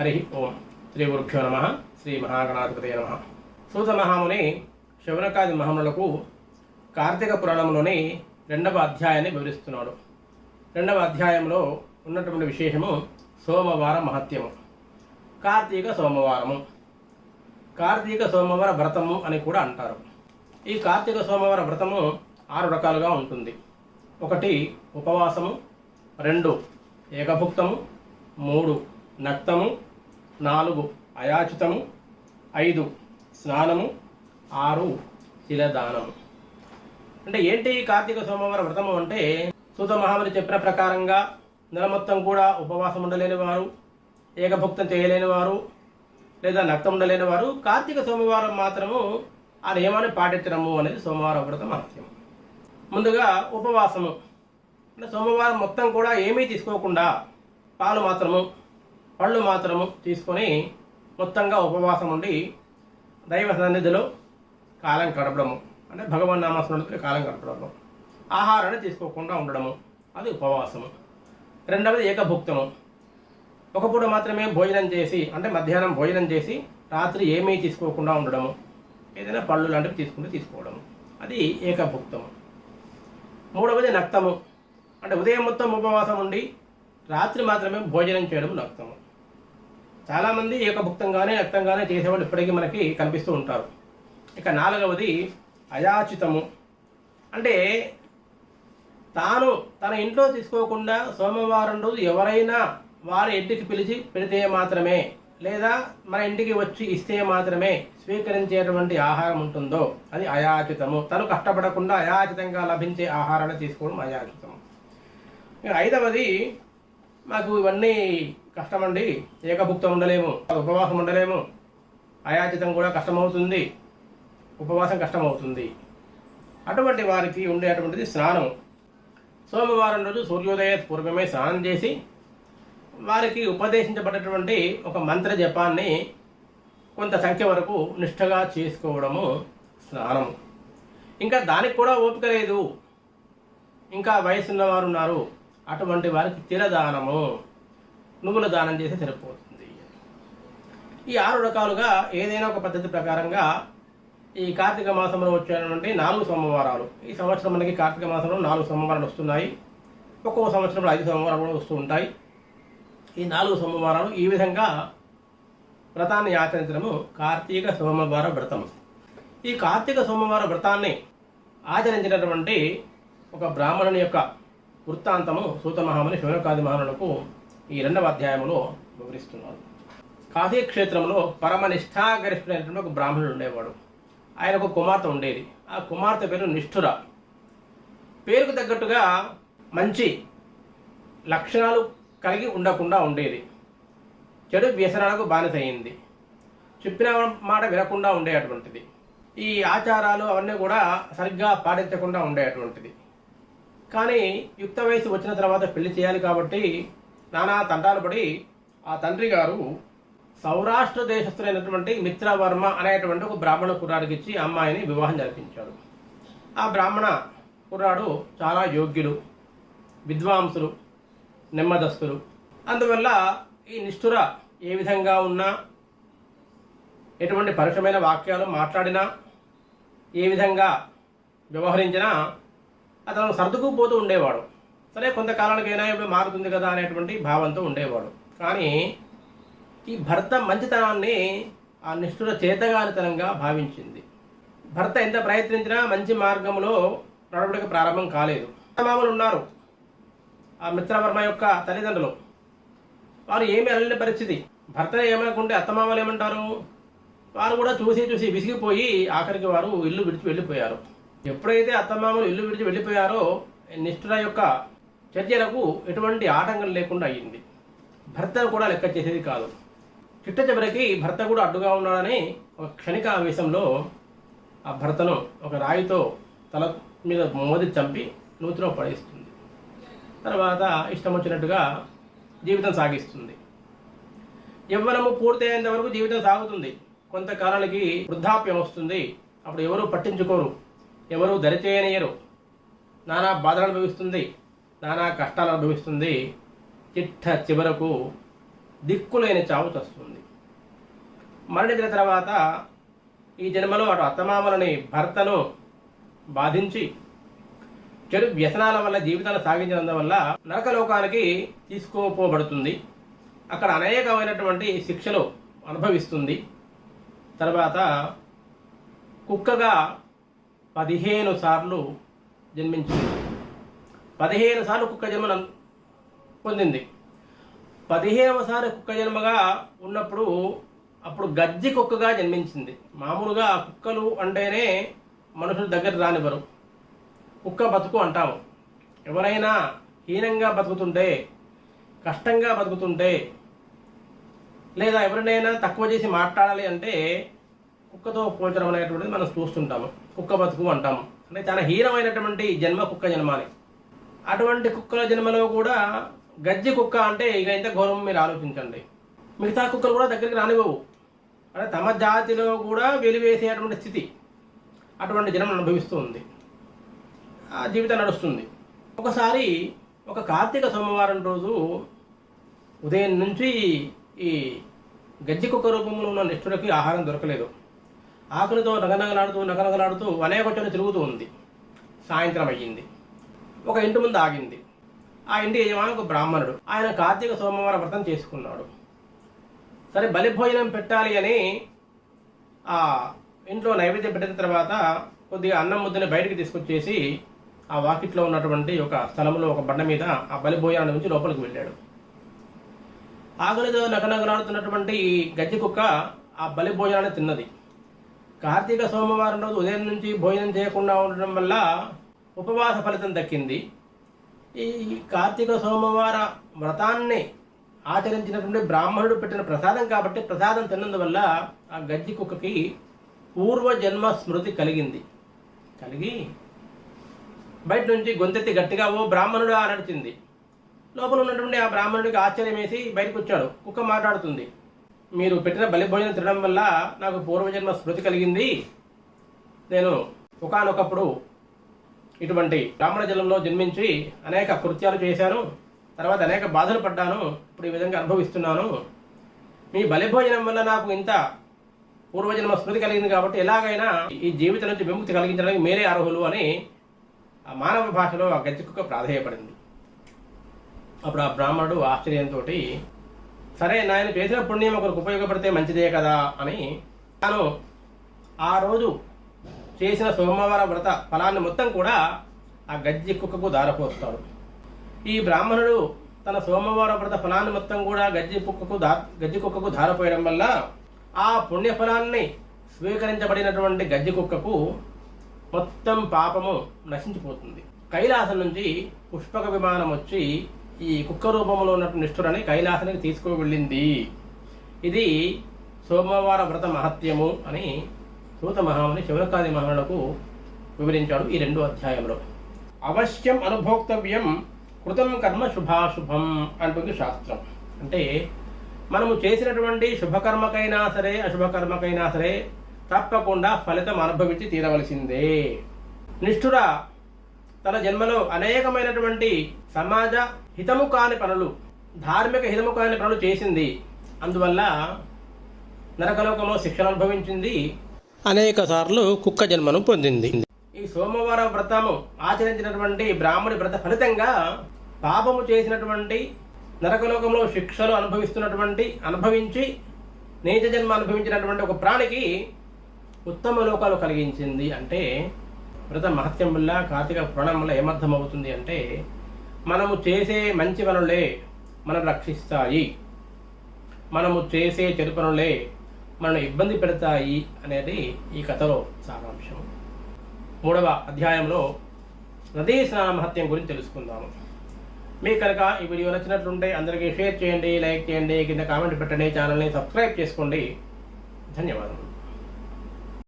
హరి ఓం శ్రీ గురుభ్యో నమ శ్రీ మహాగణాధిపతి నమ సూత మహాముని శౌనకాది మహాములకు కార్తీక పురాణంలోని రెండవ అధ్యాయాన్ని వివరిస్తున్నాడు. రెండవ అధ్యాయంలో ఉన్నటువంటి విశేషము సోమవార మహత్యము. కార్తీక సోమవారము. కార్తీక సోమవార వ్రతము అని కూడా అంటారు. ఈ కార్తీక సోమవార వ్రతము ఆరు రకాలుగా ఉంటుంది. ఒకటి ఉపవాసము రెండు ఏకభుక్తము మూడు నక్తము నాలుగు అయాచితము ఐదు స్నానము ఆరు శిలదానము. అంటే ఏంటి ఈ కార్తీక సోమవారం వ్రతము అంటే సూత మహాముని చెప్పిన ప్రకారంగా నెల మొత్తం కూడా ఉపవాసం ఉండలేని వారు ఏకభుక్తం చేయలేని వారు లేదా నక్తం ఉండలేని వారు కార్తీక సోమవారం మాత్రము ఆ నియమాన్ని పాటించడము అనేది సోమవారం వ్రత మహత్యం ముందుగా ఉపవాసము. అంటే సోమవారం మొత్తం కూడా ఏమీ తీసుకోకుండా పాలు మాత్రము పళ్ళు మాత్రము తీసుకొని మొత్తంగా ఉపవాసం ఉండి దైవ సన్నిధిలో కాలం గడపడము. అంటే భగవాన్ నామస్మరణతో కాలం గడపడము. ఆహారాన్ని తీసుకోకుండా ఉండడము. అది ఉపవాసము. రెండవది ఏకభుక్తము. ఒక పూట మాత్రమే భోజనం చేసి అంటే మధ్యాహ్నం భోజనం చేసి రాత్రి ఏమీ తీసుకోకుండా ఉండడము. ఏదైనా పళ్ళు లాంటివి తీసుకుంటే తీసుకోవడము. అది ఏకభుక్తము. మూడవది నక్తము. అంటే ఉదయం మొత్తం ఉపవాసం ఉండి రాత్రి మాత్రమే భోజనం చేయడం నక్తము. చాలామంది ఏకభుక్తంగానే రక్తంగానే చేసేవాళ్ళు ఇప్పటికీ మనకి కనిపిస్తూ ఉంటారు. ఇక నాలుగవది అయాచితము. అంటే తాను తన ఇంట్లో తీసుకోకుండా సోమవారం రోజు ఎవరైనా వారి ఇంటికి పిలిచి పెడితే మాత్రమే లేదా మన ఇంటికి వచ్చి ఇస్తే మాత్రమే స్వీకరించేటువంటి ఆహారం ఉంటుందో అది అయాచితము. తను కష్టపడకుండా అయాచితంగా లభించే ఆహారాన్ని తీసుకోవడం అయాచితము. ఇక ఐదవది మాకు ఇవన్నీ కష్టమండి ఏకభుక్తం ఉండలేము ఉపవాసం ఉండలేము. అయాచితం కూడా కష్టమవుతుంది ఉపవాసం కష్టమవుతుంది. అటువంటి వారికి ఉండేటువంటిది స్నానం. సోమవారం రోజు సూర్యోదయ పూర్వమే స్నానం చేసి వారికి ఉపదేశించబడేటువంటి ఒక మంత్ర జపాన్ని కొంత సంఖ్య వరకు నిష్ఠగా చేసుకోవడము స్నానము ఇంకా దానికి కూడా ఓపిక లేదు. ఇంకా వయసున్న వారు ఉన్నారు అటువంటి వారికి తిరదానము. నువ్వుల దానం చేసి సరిపోతుంది. ఈ ఆరు రకాలుగా ఏదైనా ఒక పద్ధతి ప్రకారంగా ఈ కార్తీక మాసంలో వచ్చేటువంటి నాలుగు సోమవారాలు. ఈ సంవత్సరం మనకి కార్తీక మాసంలో నాలుగు సోమవారాలు వస్తున్నాయి. ఒక్కొక్క సంవత్సరంలో ఐదు సోమవారాలు కూడా వస్తూ ఉంటాయి. ఈ నాలుగు సోమవారాలు ఈ విధంగా వ్రతాన్ని ఆచరించడము కార్తీక సోమవార వ్రతం. ఈ కార్తీక సోమవార వ్రతాన్ని ఆచరించినటువంటి ఒక బ్రాహ్మణుని యొక్క వృత్తాంతము సూత మహాముని శివనకాది మహానులకు ఈ రెండవ అధ్యాయంలో వివరిస్తున్నారు కాశీ క్షేత్రంలో పరమ నిష్ఠాగరిష్ఠుడైనటువంటి ఒక బ్రాహ్మణుడు ఉండేవాడు. ఆయనకు కుమార్తె ఉండేది. ఆ కుమార్తె పేరు నిష్ఠుర. పేరుకు తగ్గట్టుగా మంచి లక్షణాలు కలిగి ఉండకుండా ఉండేది. చెడు వ్యసనాలకు బానిసయింది చెప్పిన మాట వినకుండా ఉండేటువంటిది ఈ ఆచారాలు అవన్నీ కూడా సరిగ్గా పాటించకుండా ఉండేటువంటిది కానీ యుక్త వయసు వచ్చిన తర్వాత పెళ్ళి చేయాలి కాబట్టి నానా తంటాలు పడి ఆ తండ్రి గారు సౌరాష్ట్ర దేశస్థులైనటువంటి మిత్రవర్మ అనేటువంటి ఒక బ్రాహ్మణ కుర్రాడికి ఇచ్చి అమ్మాయిని వివాహం జరిపించాడు. ఆ బ్రాహ్మణ కుర్రాడు చాలా యోగ్యుడు విద్వాంసులు నెమ్మదస్తులు. అందువల్ల ఈ నిష్ఠుర ఏ విధంగా ఉన్నా ఎటువంటి పరుషమైన వాక్యాలు మాట్లాడినా ఏ విధంగా వ్యవహరించినా అతను సర్దుకుపోతూ ఉండేవాడు. సరే కొంతకాలానికైనా ఇప్పుడు మారుతుంది కదా అనేటువంటి భావంతో ఉండేవాడు. కానీ ఈ భర్త మంచితనాన్ని ఆ నిష్ఠుర చేతగానితనంగా భావించింది. భర్త ఎంత ప్రయత్నించినా మంచి మార్గంలో నడవడిక ప్రారంభం కాలేదు. మామూలు ఉన్నారు. ఆ మిత్రవర్మ యొక్క తల్లిదండ్రులు. వారు ఏమి అల్లని పరిస్థితి. భర్త ఏమనుకుంటే అత్తమామలు ఏమంటారు? వారు కూడా చూసి చూసి విసిగిపోయి ఆఖరికి వారు ఇల్లు విడిచి వెళ్ళిపోయారు. ఎప్పుడైతే అత్తమామలు ఇల్లు విడిచి వెళ్ళిపోయారో నిష్ఠుర యొక్క చర్యలకు ఎటువంటి ఆటంకం లేకుండా అయ్యింది. భర్తను కూడా లెక్క చేసేది కాదు. చిట్ట చివరికి భర్త కూడా అడ్డుగా ఉన్నాడని ఒక క్షణిక ఆవేశంలో ఆ భర్తను ఒక రాయితో తల మీద మోది చంపి నూతిలో పడేస్తుంది. తర్వాత ఇష్టం వచ్చినట్టుగా జీవితం సాగిస్తుంది. యవ్వనము పూర్తయ్యేంత వరకు జీవితం సాగుతుంది. కొంతకాలానికి వృద్ధాప్యం వస్తుంది. అప్పుడు ఎవరు పట్టించుకోరు. ఎవరు దరిచేయనియరు నానా బాధలు అనుభవిస్తుంది. నానా కష్టాలు అనుభవిస్తుంది. చిట్ట చివరకు దిక్కులేని చావు చస్తుంది. మరణించిన తర్వాత ఈ జన్మలో అటు అత్తమామలని భర్తను బాధించి చెడు వ్యసనాల వల్ల జీవితాన్ని సాగించినందువల్ల వల్ల నరకలోకానికి తీసుకోపోబడుతుంది. అక్కడ అనేకమైనటువంటి శిక్షలు అనుభవిస్తుంది. తర్వాత కుక్కగా పదిహేను సార్లు జన్మించింది. పదిహేను సార్లు కుక్క జన్మను పొందింది. పదిహేనవసారి కుక్క జన్మగా ఉన్నప్పుడు అప్పుడు గజ్జి కుక్కగా జన్మించింది. మామూలుగా కుక్కలు అంటేనే మనుషుల దగ్గర రానివ్వరు. కుక్క బతుకు అంటాము. ఎవరైనా హీనంగా బతుకుతుంటే కష్టంగా బతుకుతుంటే లేదా ఎవరినైనా తక్కువ చేసి మాట్లాడాలి అంటే కుక్కతో పోల్చడం అనేటువంటిది మనం చూస్తుంటాము. కుక్క బతుకు అంటాము. అంటే చాలా హీనమైనటువంటి జన్మ కుక్క జన్మ అని. అటువంటి కుక్కల జన్మలో కూడా గజ్జి కుక్క అంటే ఇక ఇంత గౌరవం మీరు ఆలోచించండి. మిగతా కుక్కలు కూడా దగ్గరికి రానివ్వవు. అంటే తమ జాతిలో కూడా వెలివేసేటువంటి స్థితి అటువంటి జనం అనుభవిస్తూ ఉంది. ఆ జీవితం నడుస్తుంది. ఒకసారి ఒక కార్తీక సోమవారం రోజు ఉదయం నుంచి ఈ గజ్జి కుక్క రూపంలో ఉన్న నిష్ఠుడికి ఆహారం దొరకలేదు. ఆకులతో నగనగలాడుతూ నగనగలాడుతూ అనేకొచ్చని తిరుగుతూ ఉంది. సాయంత్రం అయ్యింది. ఒక ఇంటి ముందు ఆగింది. ఆ ఇంటి యజమాని ఒక బ్రాహ్మణుడు. ఆయన కార్తీక సోమవార వ్రతం చేసుకున్నాడు. సరే బలి భోజనం పెట్టాలి అని ఆ ఇంట్లో నైవేద్యం పెట్టిన తర్వాత కొద్దిగా అన్నం ముద్దని బయటికి తీసుకొచ్చేసి ఆ వాకిట్లో ఉన్నటువంటి ఒక స్థలంలో ఒక బండ మీద ఆ బలి భోజనాన్ని నుంచి లోపలికి వెళ్ళాడు. ఆకలితో నగనగలాడుతున్నటువంటి ఈ గజ్జి కుక్క ఆ బలిభోజనాన్ని తిన్నది. కార్తీక సోమవారం రోజు ఉదయం నుంచి భోజనం చేయకుండా ఉండడం వల్ల ఉపవాస ఫలితం దక్కింది. ఈ కార్తీక సోమవార వ్రతాన్ని ఆచరించినటువంటి బ్రాహ్మణుడు పెట్టిన ప్రసాదం కాబట్టి ప్రసాదం తిన్నందువల్ల ఆ గజ్జి కుక్కకి పూర్వజన్మ స్మృతి కలిగింది. కలిగి బయట నుంచి గొంతెత్తి గట్టిగా ఓ బ్రాహ్మణుడు అని లోపల ఉన్నటువంటి ఆ బ్రాహ్మణుడికి ఆశ్చర్యం వేసి బయటకు వచ్చాడు. కుక్క మాట్లాడుతుంది. మీరు పెట్టిన బలి భోజనం తినడం వల్ల నాకు పూర్వజన్మ స్మృతి కలిగింది. నేను ఒకనొకప్పుడు ఇటువంటి బ్రాహ్మణ జలంలో జన్మించి అనేక కృత్యాలు చేశాను తర్వాత అనేక బాధలు పడ్డాను. ఇప్పుడు ఈ విధంగా అనుభవిస్తున్నాను. మీ బలిభోజనం వల్ల నాకు ఇంత పూర్వజన్మ స్మృతి కలిగింది కాబట్టి ఎలాగైనా ఈ జీవితం నుంచి విముక్తి కలిగించడానికి మీరే అర్హులు అని ఆ మానవ భాషలో ఆ గజ్జికుక్క ప్రాధేయపడింది. అప్పుడు ఆ బ్రాహ్మణుడు ఆశ్చర్యంతో సరే నాయన చేసిన పుణ్యం ఒకరికి ఉపయోగపడితే మంచిదే కదా అని తాను ఆ రోజు చేసిన సోమవార వ్రత ఫలాన్ని మొత్తం కూడా ఆ గజ్జి కుక్కకు దారపోస్తాడు. ఈ బ్రాహ్మణుడు తన సోమవార వ్రత ఫలాన్ని మొత్తం కూడా గజ్జి కుక్కకు దా గజ్జి కుక్కకు దారపోయడం వల్ల ఆ పుణ్యఫలాన్ని స్వీకరించబడినటువంటి గజ్జి కుక్కకు మొత్తం పాపము నశించిపోతుంది. కైలాసం నుంచి పుష్పక విమానం వచ్చి ఈ కుక్క రూపంలో ఉన్నటువంటి నిష్ఠురని కైలాసానికి తీసుకువెళ్ళింది. ఇది సోమవార వ్రత మహత్యము అని సూత మహాముని శివరకాది మహానులకు వివరించాడు ఈ రెండు అధ్యాయంలో అవశ్యం అనుభోక్తవ్యం కృతం కర్మ శుభాశుభం అంటుంది శాస్త్రం. అంటే మనము చేసినటువంటి శుభకర్మకైనా సరే అశుభకర్మకైనా సరే తప్పకుండా ఫలితం అనుభవించి తీరవలసిందే. నిష్ఠుర తన జన్మలో అనేకమైనటువంటి సమాజ హితము కాని పనులు ధార్మిక హితము కాని పనులు చేసింది. అందువల్ల నరకలోకంలో శిక్షణ అనుభవించింది అనేక సార్లు కుక్క జన్మను పొందింది. ఈ సోమవార వ్రతము ఆచరించినటువంటి బ్రాహ్మణి వ్రత ఫలితంగా పాపము చేసినటువంటి నరకలోకంలో శిక్షలు అనుభవిస్తున్నటువంటి అనుభవించి నీచ జన్మ అనుభవించినటువంటి ఒక ప్రాణికి ఉత్తమ లోకాలు కలిగించింది అంటే వ్రత మహత్యం వల్ల కార్తీక పురాణం వల్ల ఏమర్థం అవుతుంది అంటే మనము చేసే మంచి పనులే మనం రక్షిస్తాయి. మనము చేసే చెడు పనులే మనం ఇబ్బంది పెడతాయి అనేది ఈ కథలో సారాంశం. మూడవ అధ్యాయంలో నదీ స్నాన మహత్యం గురించి తెలుసుకుందాము. మీకు కనుక ఈ వీడియో నచ్చినట్లుంటే అందరికీ షేర్ చేయండి లైక్ చేయండి కింద కామెంట్ పెట్టండి ఛానల్ని సబ్స్క్రైబ్ చేసుకోండి. ధన్యవాదాలు